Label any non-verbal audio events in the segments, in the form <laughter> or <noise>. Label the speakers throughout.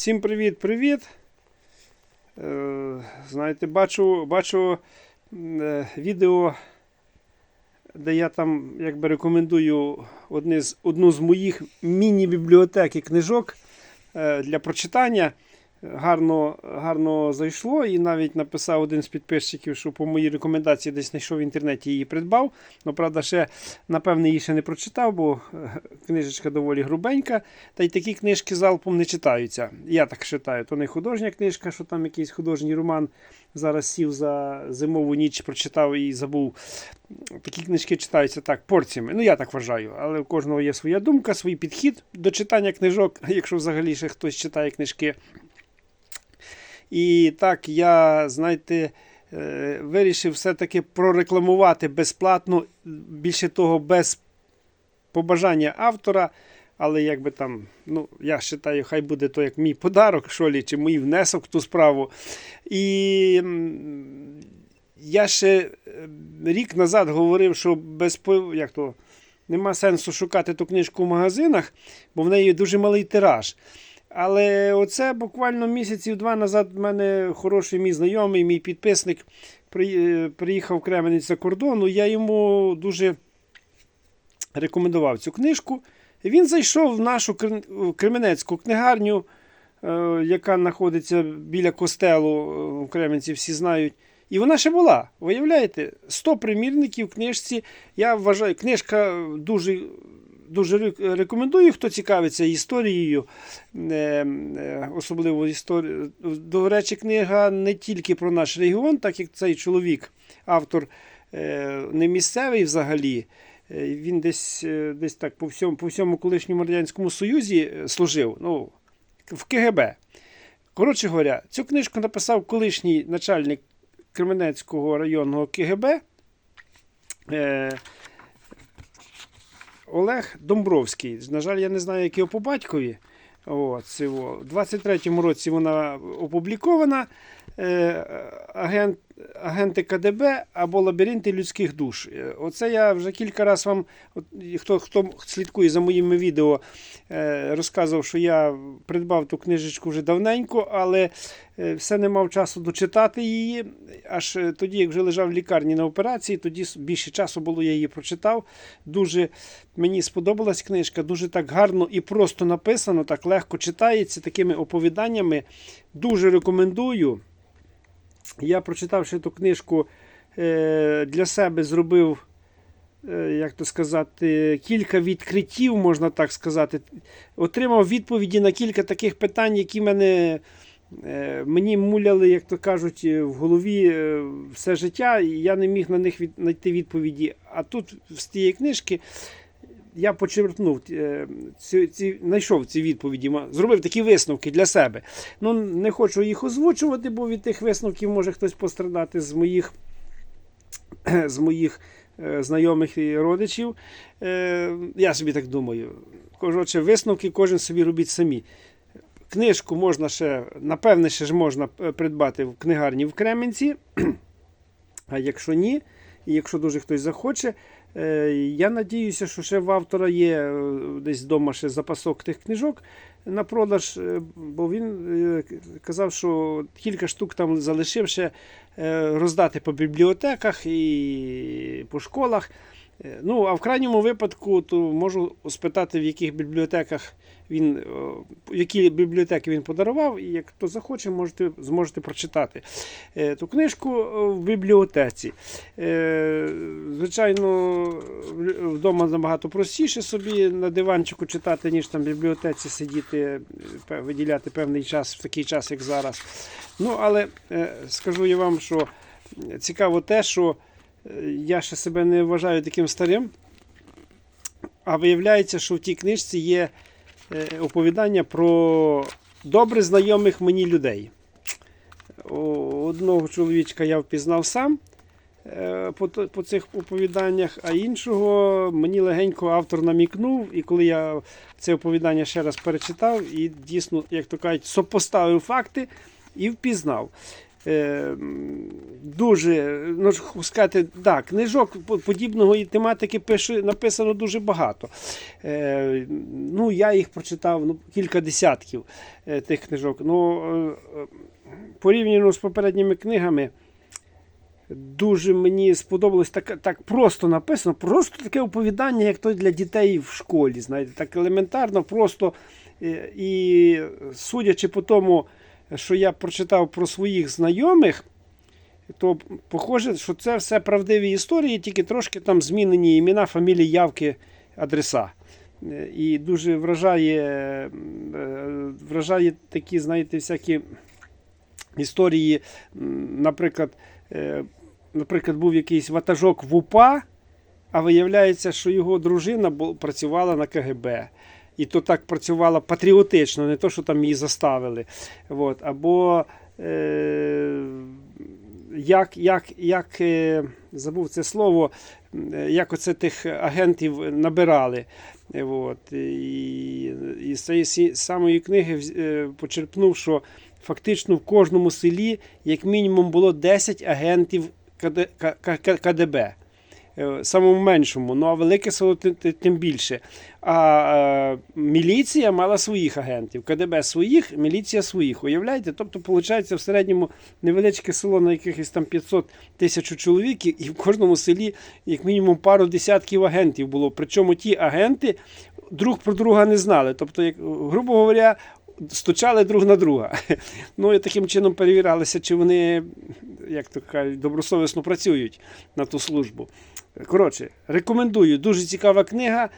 Speaker 1: Всім привіт-привіт. Е, знаєте, бачу, бачу е, відео, де я там якби рекомендую одне з, одну з моїх міні-бібліотеки книжок е, для прочитання. Гарно, гарно зайшло, і навіть написав один з підписчиків, що по моїй рекомендації десь знайшов в інтернеті її придбав. Ну, правда, ще, напевне, її ще не прочитав, бо е, книжечка доволі грубенька. Та й такі книжки залпом не читаються. Я так вважаю. То не художня книжка, що там якийсь художній роман. Зараз сів за зимову ніч, прочитав і забув. Такі книжки читаються так, порціями. Ну, я так вважаю. Але у кожного є своя думка, свій підхід до читання книжок, якщо взагалі ще хтось читає книжки. І так, я, знаєте, е, вирішив все-таки прорекламувати безплатно, більше того, без побажання автора. Але якби там, ну, я вважаю, хай буде то як мій подарок, що лі, чи мій внесок в ту справу. І я ще е, рік назад говорив, що без як то, нема сенсу шукати ту книжку в магазинах, бо в неї дуже малий тираж. Але оце буквально місяців два назад в мене хороший мій знайомий, мій підписник е, приїхав в Кременець за кордону. Я йому дуже рекомендував цю книжку. Він зайшов в нашу Кременецьку книгарню, е, яка знаходиться біля костелу е, в Кременці, всі знають. І вона ще була. Виявляєте, 100 примірників в книжці. Я вважаю, книжка дуже, дуже рекомендую, хто цікавиться історією, е, е, особливо історією. До речі, книга не тільки про наш регіон, так як цей чоловік, автор е, не місцевий взагалі. Він десь, десь так по всьому, по всьому колишньому Радянському Союзі служив, ну, в КГБ. Коротше говоря, цю книжку написав колишній начальник Кременецького районного КГБ Олег Домбровський. На жаль, я не знаю, як його по батькові. У 23-му році вона опублікована. Е, агент, агенти КДБ або лабіринти людських душ. Е, Оце я вже кілька разів вам, хто, хто слідкує за моїми відео, е, розказував, що я придбав ту книжечку вже давненько, але е, все не мав часу дочитати її. Аж тоді, як вже лежав в лікарні на операції, тоді більше часу було, я її прочитав. Дуже мені сподобалась книжка, дуже так гарно і просто написано, так легко читається такими оповіданнями. Дуже рекомендую. Я прочитавши ту книжку е, для себе, зробив, е, як то сказати, кілька відкриттів, можна так сказати. Отримав відповіді на кілька таких питань, які мене, е, мені муляли, як то кажуть, в голові все життя, і я не міг на них знайти відповіді. А тут з тієї книжки. Я почерпнув е, ці, ці, знайшов ці відповіді, зробив такі висновки для себе. Ну, не хочу їх озвучувати, бо від тих висновків може хтось пострадати з моїх, <clears throat> з моїх е, знайомих і родичів. Е, я собі так думаю. Коротше, висновки кожен собі робіть самі. Книжку можна ще, напевне, ще ж можна придбати в книгарні в Кременці. <clears throat> А якщо ні, і якщо дуже хтось захоче, я надіюся, що ще в автора є е, десь вдома ще запасок тих книжок на продаж, е, бо він е, казав, що кілька штук там залишив ще е, роздати по бібліотеках і по школах. Е, Ну, а в крайньому випадку, то можу спитати, в яких бібліотеках він, е, які бібліотеки він подарував, і як хто захоче, можете, зможете прочитати е, ту книжку в бібліотеці. Звичайно, вдома набагато простіше собі на диванчику читати, ніж там в бібліотеці сидіти, виділяти певний час в такий час, як зараз. Ну, але скажу я вам, що цікаво те, що я ще себе не вважаю таким старим. А виявляється, що в тій книжці є е, оповідання про добре знайомих мені людей. Одного чоловічка я впізнав сам е, по, по цих оповіданнях, а іншого мені легенько автор намікнув. І коли я це оповідання ще раз перечитав і дійсно, як то кажуть, сопоставив факти і впізнав. Е, м, дуже, ну сказати, да, книжок подібного тематики пише, написано дуже багато. Е, ну, я їх прочитав ну, кілька десятків е, тих книжок. Ну, е, порівняно з попередніми книгами, дуже мені сподобалось так, так просто написано, просто таке оповідання, як то для дітей в школі. Знаєте, так елементарно, просто. Е, І судячи по тому, що я прочитав про своїх знайомих, то похоже, що це все правдиві історії, тільки трошки там змінені імена, фамілії, явки, адреса. Е, І дуже вражає, е, вражає такі, знаєте, всякі історії. Наприклад, е, наприклад, був якийсь ватажок в УПА, а виявляється, що його дружина працювала на КГБ. І то так працювала патріотично, не то, що там її заставили. От. Або е, як, як, як е, забув це слово, як оце тих агентів набирали. От. І, з цієї самої книги е, почерпнув, що фактично в кожному селі як мінімум було 10 агентів КДБ. Е, Самому меншому, ну а велике село тим, більше. А е, міліція мала своїх агентів, КДБ своїх, міліція своїх. Уявляєте? Тобто, виходить, в середньому невеличке село на якихось там 500 тисяч чоловік, і в кожному селі як мінімум пару десятків агентів було. Причому ті агенти друг про друга не знали. Тобто, як, грубо говоря, стучали друг на друга. <laughs> Ну і таким чином перевірялися, чи вони, як то кажуть, добросовісно працюють на ту службу. Коротше, рекомендую, дуже цікава книга.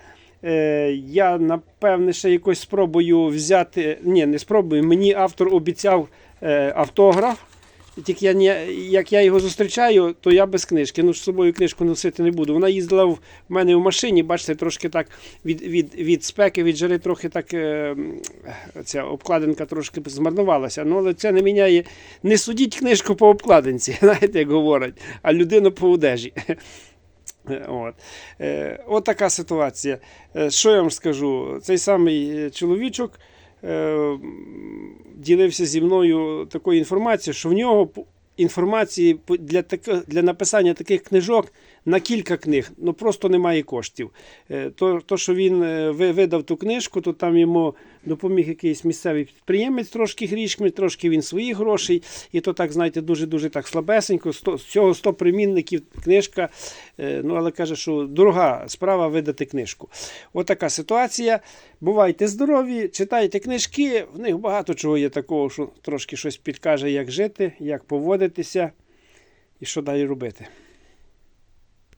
Speaker 1: Е, я напевне ще якось спробую взяти. Ні, не спробую. Мені автор обіцяв е, автограф. Тільки я, не- як я його зустрічаю, то я без книжки. Ну, з собою книжку носити не буду. Вона їздила в мене в машині, бачите, трошки так від, від, від спеки, від жари, трохи так е, ця обкладинка трошки змарнувалася. Ну, але це не міняє. Не судіть книжку по обкладинці, <laughs> знаєте, як говорять, а людину по одежі. Е, От. Е, от така ситуація. Е, Що я вам скажу? Цей самий чоловічок ділився зі мною такою інформацією, що в нього інформації для, для написання таких книжок на кілька книг ну просто немає коштів. Е, То, то що він е, видав ту книжку, то там йому допоміг якийсь місцевий підприємець трошки грішми, трошки він своїх грошей, і то так, знаєте, дуже-дуже так слабесенько. З цього 100 примінників книжка. Е, Ну, але каже, що дорога справа видати книжку. Отака ситуація. Бувайте здорові, читайте книжки, в них багато чого є такого, що трошки щось підкаже, як жити, як поводитися і що далі робити.